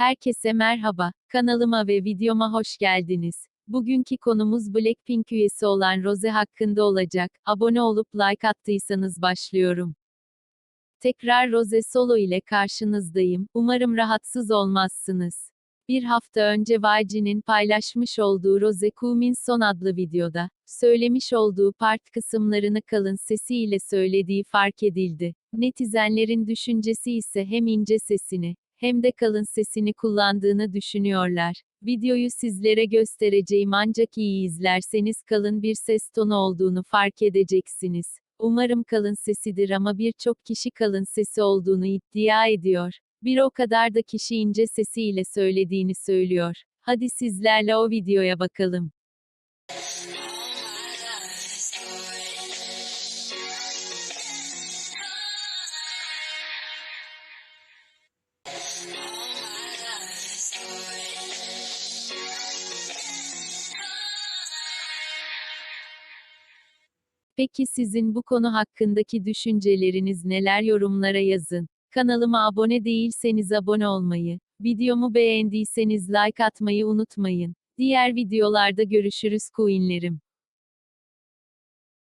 Herkese merhaba, kanalıma ve videoma hoş geldiniz. Bugünkü konumuz Blackpink üyesi olan Rose hakkında olacak. Abone olup like attıysanız başlıyorum. Tekrar Rose Solo ile karşınızdayım. Umarım rahatsız olmazsınız. Bir hafta önce YG'nin paylaşmış olduğu Rose Kumin Son adlı videoda, söylemiş olduğu part kısımlarını kalın sesiyle söylediği fark edildi. Netizenlerin düşüncesi ise hem ince sesini, hem de kalın sesini kullandığını düşünüyorlar. Videoyu sizlere göstereceğim ancak iyi izlerseniz kalın bir ses tonu olduğunu fark edeceksiniz. Umarım kalın sesidir ama birçok kişi kalın sesi olduğunu iddia ediyor. Bir o kadar da kişi ince sesiyle söylediğini söylüyor. Hadi sizlerle o videoya bakalım. Peki sizin bu konu hakkındaki düşünceleriniz neler yorumlara yazın. Kanalıma abone değilseniz abone olmayı, videomu beğendiyseniz like atmayı unutmayın. Diğer videolarda görüşürüz coinlerim.